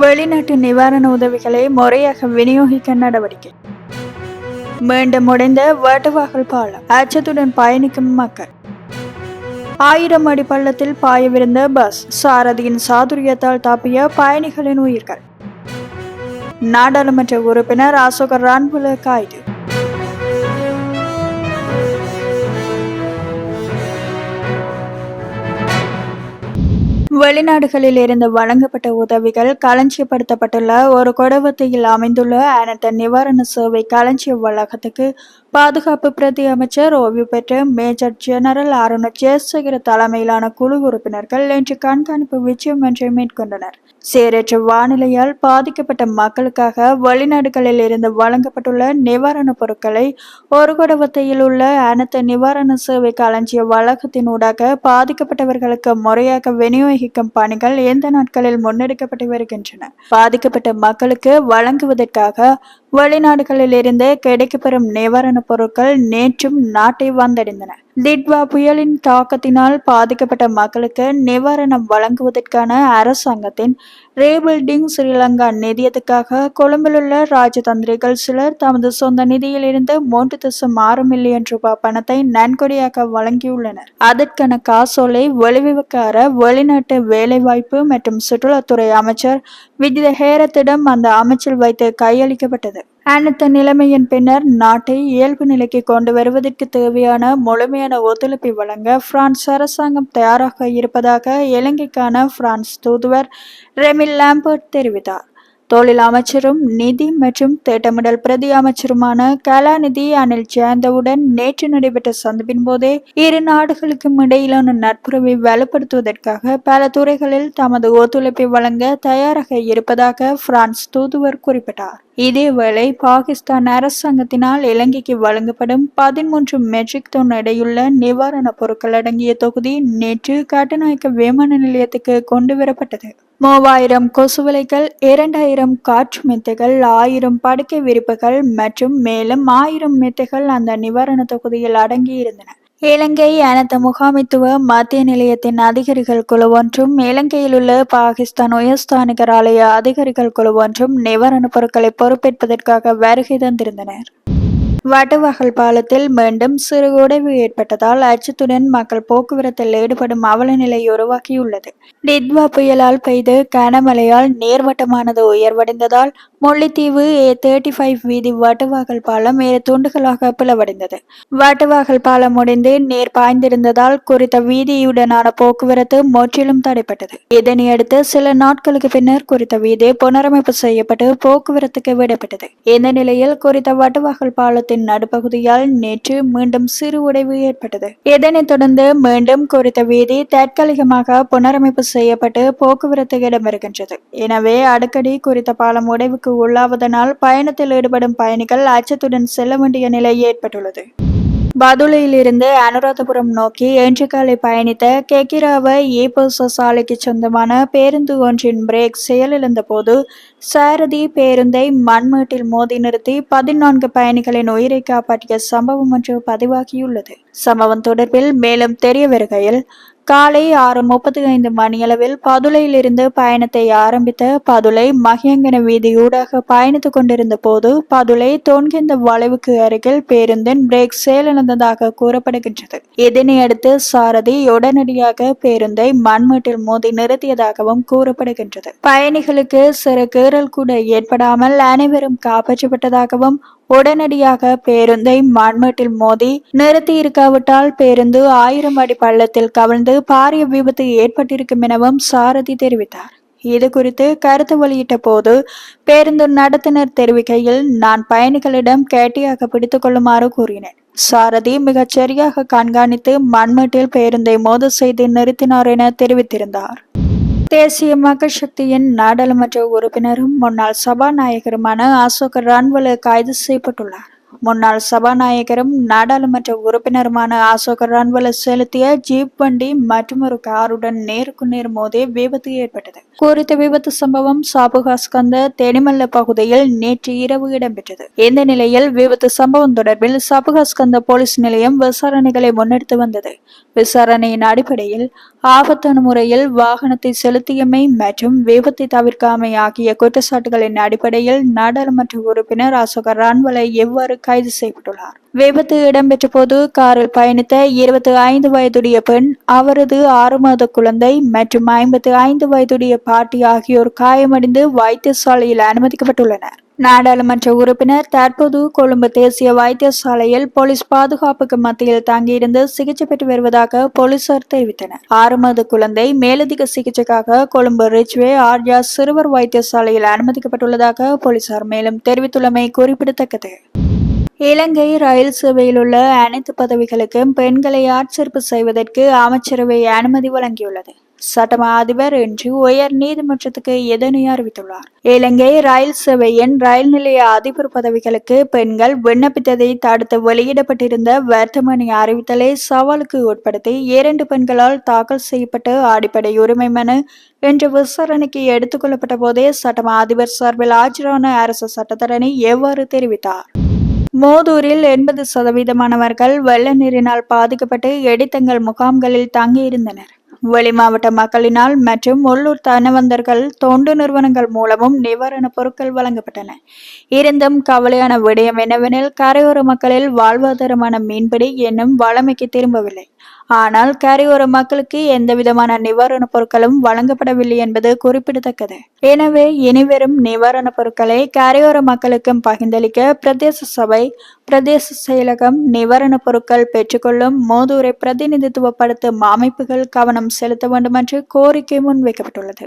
வெளிநாட்டு நிவாரண உதவிகளை முறையாக விநியோகிக்க நடவடிக்கை. மீண்டும் உடைந்த வேட்டுவாகல் பாலம். அச்சத்துடன் பயணிக்கும் மக்கள். ஆயிரம் அடி பள்ளத்தில் பாயவிருந்த பஸ் சாரதியின் சாதுரியத்தால் தாப்பிய பயணிகளின் உயிர்கள். நாடாளுமன்ற உறுப்பினர் அசோகர் ரான்புல கைது வெளிநாடுகளில் இருந்து வழங்கப்பட்ட உதவிகள் களஞ்சியப்படுத்தப்பட்டுள்ள ஒரு குடவத்தையில் அமைந்துள்ள அனைத்து நிவாரண சேவை களஞ்சிய வளாகத்துக்கு பாதுகாப்பு பிரதி அமைச்சர் ஓய்வு பெற்ற மேஜர் ஜெனரல் அருண் ஜெயசேகர தலைமையிலான குழு உறுப்பினர்கள் இன்று கண்காணிப்பு விஜயம் ஒன்றை மேற்கொண்டனர். சீரற்ற வானிலையால் பாதிக்கப்பட்ட மக்களுக்காக வெளிநாடுகளில் இருந்து வழங்கப்பட்டுள்ள நிவாரணப் பொருட்களை ஒரு கொடவத்தையில் உள்ள அனைத்து நிவாரண சேவை களஞ்சிய வளாகத்தின் ஊடாக பாதிக்கப்பட்டவர்களுக்கு முறையாக விநியோகிக்கும் பணிகள் எந்த நாட்களில் முன்னெடுக்கப்பட்டு வருகின்றன. பாதிக்கப்பட்ட மக்களுக்கு வழங்குவதற்காக வெளிநாடுகளில் இருந்து கிடைக்கப்பெறும் நிவாரணப் பொருட்கள் நேற்றும் நாட்டை வந்தடைந்தன. டிட்வா புயலின் தாக்கத்தினால் பாதிக்கப்பட்ட மக்களுக்கு நிவாரணம் வழங்குவதற்கான அரசாங்கத்தின் ரேபில்டிங் ஸ்ரீலங்கா நிதியத்துக்காக கொழும்பிலுள்ள ராஜதந்திரிகள் சிலர் தமது சொந்த நிதியிலிருந்து மூன்று தசம் ஆறு மில்லியன் ரூபாய் பணத்தை நன்கொடையாக வழங்கியுள்ளனர். அதற்கான காசோலை வெளிவிவகார வெளிநாட்டு வேலைவாய்ப்பு மற்றும் சுற்றுலாத்துறை அமைச்சர் விஜித ஹேரத்திடம் அந்த அமைச்சர் வைத்து கையளிக்கப்பட்டது. அனைத்து நிலைமையின் பின்னர் நாட்டை இயல்பு நிலைக்கு கொண்டு வருவதற்கு தேவையான முழுமையான ஒத்துழைப்பை வழங்க பிரான்ஸ் அரசாங்கம் தயாராக இருப்பதாக இலங்கைக்கான பிரான்ஸ் தூதுவர் ரெமில் லாம்பர்ட் தெரிவித்தார். தொழில் அமைச்சரும் நிதி மற்றும் திட்டமிடல் பிரதி அமைச்சருமான கலாநிதி அனில் ஜெயந்தவுடன் நேற்று நடைபெற்ற சந்திப்பின் போதே இரு நாடுகளுக்கும் இடையிலான நட்புறவை வலுப்படுத்துவதற்காக பல துறைகளில் தமது ஒத்துழைப்பை வழங்க தயாராக இருப்பதாக பிரான்ஸ் தூதுவர் குறிப்பிட்டார். இதேவேளை பாகிஸ்தான் அரசாங்கத்தினால் இலங்கைக்கு வழங்கப்படும் பதிமூன்று மெட்ரிக் தொன் எடையுள்ள நிவாரணப் பொருட்கள் அடங்கிய தொகுதி நேற்று கட்டுநாயக்க விமான நிலையத்துக்கு கொண்டு வரப்பட்டது. மூவாயிரம் கொசுவலைகள் இரண்டாயிரம் காற்று மெத்தைகள் ஆயிரம் படுக்கை விரிப்புகள் மற்றும் மேலும் ஆயிரம் மெத்தைகள் அந்த நிவாரண தொகுதியில் அடங்கியிருந்தன. இலங்கை அனைத்து முகாமைத்துவ மத்திய நிலையத்தின் அதிகாரிகள் குழு ஒன்றும் இலங்கையில் உள்ள பாகிஸ்தான் உயர்ஸ்தானிகர் ஆலய அதிகாரிகள் குழு ஒன்றும் நிவாரணப் பொருட்களை பொறுப்பேற்பதற்காக வருகை தந்திருந்தனர். வட்டுவகல் பாலத்தில் மீண்டும் சிறு உடைவு ஏற்பட்டதால் அச்சத்துடன் மக்கள் போக்குவரத்தில் ஈடுபடும் அவல நிலை உருவாக்கியுள்ளது டிட்வா புயலால் பெய்து கனமழையால் நீர்வட்டமானது உயர்வடைந்ததால் முல்லைத்தீவு ஏ தேர்ட்டி ஃபைவ் வீதி வட்டவாகல் பாலம் இரு துண்டுகளாக பிளவடைந்தது. வட்டவாகல் பாலம் முடிந்து நீர் பாய்ந்திருந்ததால் குறித்த வீதியுடனான போக்குவரத்து முற்றிலும் தடைப்பட்டது. இதனையடுத்து சில நாட்களுக்கு பின்னர் குறித்த வீதி புனரமைப்பு செய்யப்பட்டு போக்குவரத்துக்கு விடப்பட்டது. இந்த நிலையில் குறித்த வட்டுவாகல் பாலத்தின் நடுப்பகுதியால் நேற்று மீண்டும் சிறு உடைவு ஏற்பட்டது. இதனைத் தொடர்ந்து மீண்டும் குறித்த வீதி தற்காலிகமாக புனரமைப்பு செய்யப்பட்டு போக்குவரத்து இடம்பெறுகின்றது. எனவே அடிக்கடி குறித்த பாலம் உடைவுக்கு உள்ளாவதனால் பயணத்தில் ஈடுபடும் பயணிகள் அச்சத்துடன் செல்ல வேண்டிய நிலை ஏற்பட்டுள்ளது. பதுளையிலிருந்து அனுராதபுரம் நோக்கி இன்று காலை பயணித்த கெகிராவ ஈபோச சாலைக்கு சொந்தமான பேருந்து ஒன்றின் பிரேக் செயலிழந்த போது சாரதி பேருந்தை மண்மேட்டில் மோதி நிறுத்தி பதினான்கு பயணிகளின் உயிரை காப்பாற்றிய சம்பவம் ஒன்று பதிவாகியுள்ளது. சம்பவம் தொடர்பில் மேலும் தெரிய வருகையில் காலை ஆறு முப்பத்தி ஐந்து மணியளவில் பதுளையிலிருந்து பயணத்தை ஆரம்பித்த பதுளை மகியங்கன வீதியூடாக பயணித்துக் கொண்டிருந்த போது பதுளை தோன்கின்ற வளைவுக்கு அருகில் பேருந்தின் பிரேக் செயலிழந்ததாக கூறப்படுகின்றது. இதனையடுத்து சாரதி உடனடியாக பேருந்தை மண்மீட்டில் மோதி நிறுத்தியதாகவும் கூறப்படுகின்றது. பயணிகளுக்கு சிறகு கீறல் கூட ஏற்படாமல் அனைவரும் காப்பாற்றப்பட்டதாகவும் உடனடியாக பேருந்தை மண்மட்டில் மோதி நிறுத்தி இருக்காவிட்டால் பேருந்து ஆயிரம் அடி பள்ளத்தில் கவிழ்ந்து பாரிய விபத்து ஏற்பட்டிருக்கும் எனவும் சாரதி தெரிவித்தார். இது குறித்து கருத்து வெளியிட்ட போது பேருந்து நடத்துனர் தெரிவிக்கையில் நான் பயணிகளிடம் கேட்டியாக பிடித்துக் கொள்ளுமாறு கூறினேன். சாரதி மிகச் சரியாக கண்காணித்து மண்மட்டில் பேருந்தை மோத செய்து நிறுத்தினார் என தெரிவித்திருந்தார். தேசிய மக்கள் சக்தியின் நாடாளுமன்ற உறுப்பினரும் முன்னாள் சபாநாயகருமான அசோக் ரன்வல கைது செய்யப்பட்டுள்ளார். முன்னாள் சபாநாயகரும் நாடாளுமன்ற உறுப்பினருமான அசோக் ரான்வலு செலுத்திய ஜீப் வண்டி மற்றொரு காருடன் நேருக்கு நேர் மோதி விபத்து ஏற்பட்டது. குறித்த விபத்து சம்பவம் சாபுகாஸ்கந்த தெனிமல்ல பகுதியில் நேற்று இரவு இடம்பெற்றது. இந்த நிலையில் விபத்து சம்பவம் தொடர்பில் சாபுகாஸ்கந்த போலீஸ் நிலையம் விசாரணைகளை முன்னெடுத்து வந்தது. விசாரணையின் அடிப்படையில் ஆபத்தான முறையில் வாகனத்தை செலுத்தியமை மற்றும் விபத்தை தவிர்க்காமை ஆகிய குற்றச்சாட்டுகளின் அடிப்படையில் நாடாளுமன்ற உறுப்பினர் அசோகர் ரான்வலை எவ்வாறு கைது செய்யப்பட்டுள்ளார்? விபத்து இடம்பெற்ற போது காரில் பயணித்த இருபத்தி ஐந்து வயதுடைய பெண் அவரது ஆறு மாத குழந்தை மற்றும் ஐம்பத்தி ஐந்து வயதுடைய பாட்டி ஆகியோர் காயமடைந்து வைத்தியசாலையில் அனுமதிக்கப்பட்டுள்ளனர். நாடாளுமன்ற உறுப்பினர் தற்போது கொழும்பு தேசிய வைத்தியசாலையில் போலீஸ் பாதுகாப்புக்கு மத்தியில் தங்கியிருந்து சிகிச்சை பெற்று வருவதாக போலீசார் தெரிவித்தனர். ஆறு மாத குழந்தை மேலதிக சிகிச்சைக்காக கொழும்பு ரிச்வே ஆர்யா சிறுவர் வைத்தியசாலையில் அனுமதிக்கப்பட்டுள்ளதாக போலீசார் மேலும் தெரிவித்துள்ளமை குறிப்பிடத்தக்கது. இலங்கை ரயில் சேவையில் உள்ள அனைத்து பதவிகளுக்கும் பெண்களை ஆட்சேர்ப்பு செய்வதற்கு அமைச்சரவை அனுமதி வழங்கியுள்ளது. சட்டமா அதிபர் இன்று உயர் நீதிமன்றத்துக்கு எதனை அறிவித்துள்ளார். இலங்கை ரயில் சேவையின் ரயில் நிலைய அதிபர் பதவிகளுக்கு பெண்கள் விண்ணப்பித்ததை தடுத்து வெளியிடப்பட்டிருந்த வர்த்தமானி அறிவித்தலை சவாலுக்கு உட்படுத்தி இரண்டு பெண்களால் தாக்கல் செய்யப்பட்ட அடிப்படை உரிமை மனு இன்று விசாரணைக்கு எடுத்துக்கொள்ளப்பட்ட போதே சட்டமா அதிபர் சார்பில் ஆஜரான அரசு சட்டத்தரணி எவ்வாறு தெரிவித்தார்? மோதூரில் எண்பது சதவீதமானவர்கள் வெள்ள நீரினால் பாதிக்கப்பட்டு எடித்தங்கள் முகாம்களில் தங்கியிருந்தனர். வெளி மாவட்ட மக்களினால் மற்றும் உள்ளூர் தனவந்தர்கள் தொண்டு நிறுவனங்கள் மூலமும் நிவாரணப் பொருட்கள் வழங்கப்பட்டன. இருந்தும் கவலையான விடயம் என்னவெனில் கரையோர மக்களில் வாழ்வாதாரமான மீன்பிடி என்னும் வளமைக்கு திரும்பவில்லை. ஆனால் கரையோர மக்களுக்கு எந்த விதமான நிவாரணப் பொருட்களும் வழங்கப்படவில்லை என்பது குறிப்பிடத்தக்கது. எனவே இனிவரும் நிவாரணப் பொருட்களை கரையோர மக்களுக்கும் பகிர்ந்தளிக்க பிரதேச சபை பிரதேச செயலகம் நிவாரணப் பொருட்கள் பெற்றுக்கொள்ளும் மோதூரை பிரதிநிதித்துவப்படுத்தும் அமைப்புகள் கவனம் செலுத்த வேண்டும் என்று கோரிக்கை முன்வைக்கப்பட்டுள்ளது.